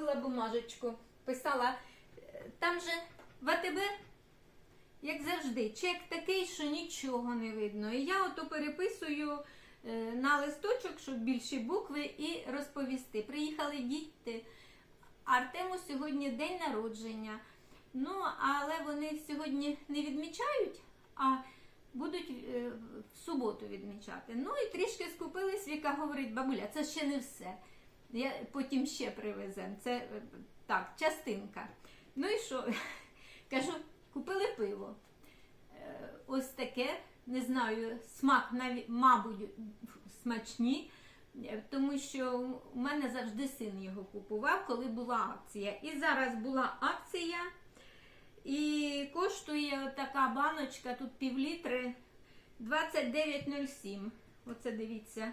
загубила бумажечку. Писала, е, там же в АТБ, як завжди, чек такий, що нічого не видно. І я ото переписую е, на листочок, щоб більші букви, і розповісти. Приїхали діти. Артему сьогодні день народження. Ну, але вони сьогодні не відмічають, а будуть е, в суботу відмічати. Ну і трішки скупились, Віка говорить, бабуля, це ще не все. Я потім ще привеземо. Це е, так, частинка. Ну і що? Кажу, купили пиво. Е, Ось таке, не знаю, смак, мабуть, смачні, е, тому що у мене завжди син його купував, коли була акція. І зараз була акція. І коштує така баночка, тут півлітри 29,07. Оце дивіться.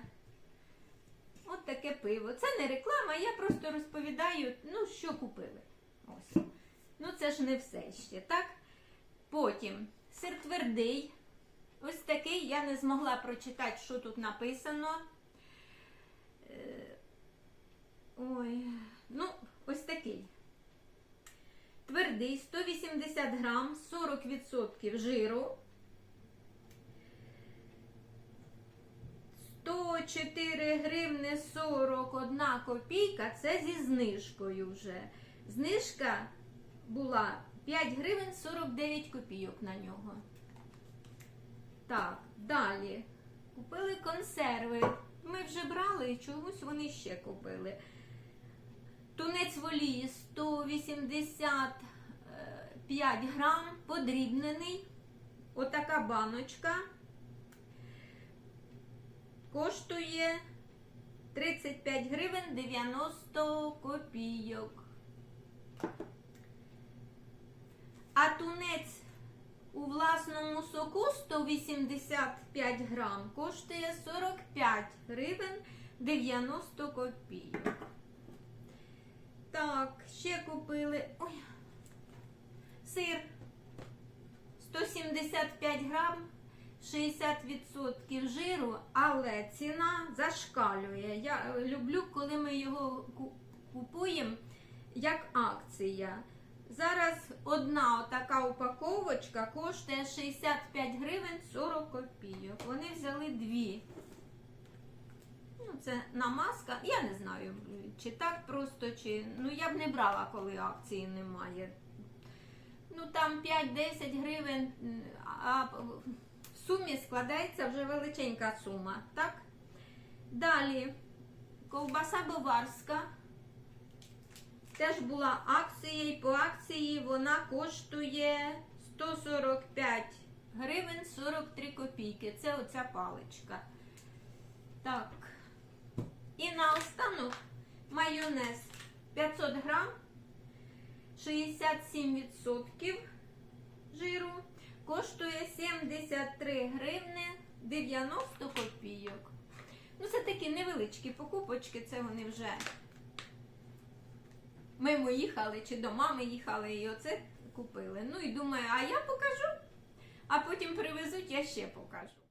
От таке пиво. Це не реклама, я просто розповідаю, ну, що купили. Ось. Ну, це ж не все ще, так? Потім сир твердий. Ось такий. Я не змогла прочитати, що тут написано. Е, Ой, ну, ось такий. Твердий 180 грам, 40% жиру. 104 гривни 41 копійка. Це зі знижкою вже. Знижка була 5 гривень 49 копійок на нього. Так, далі. Купили консерви. Ми вже брали і чогось вони ще купили. Тунець в олії 185 грам, подрібнений. Отака баночка. Коштує 35 гривень 90 копійок. А тунець у власному соку 185 грам коштує 45 гривень 90 копійок. Так, ще купили. Ой. Сир 175 грам, 60% жиру, але ціна зашкалює. Я люблю, коли ми його купуємо як акція. Зараз одна отака упаковочка коштує 65 гривень 40 копійок. Вони взяли дві. Ну, це намазка. Я не знаю, чи так просто, чи. Ну, я б не брала, коли акції немає. Ну, там 5-10 гривень, а сумі складається вже величенька сума, так? Далі ковбаса баварська. Теж була акція, і по акції вона коштує 145 гривень 43 копійки. Це оця паличка. Так. І наостанок майонез 500 грам, 67% жиру, коштує 73 гривни 90 копійок. Ну, це такі невеличкі покупочки, це вони вже мимо їхали чи до мами їхали і оце купили. Ну і думаю, а я покажу, а потім привезуть, я ще покажу.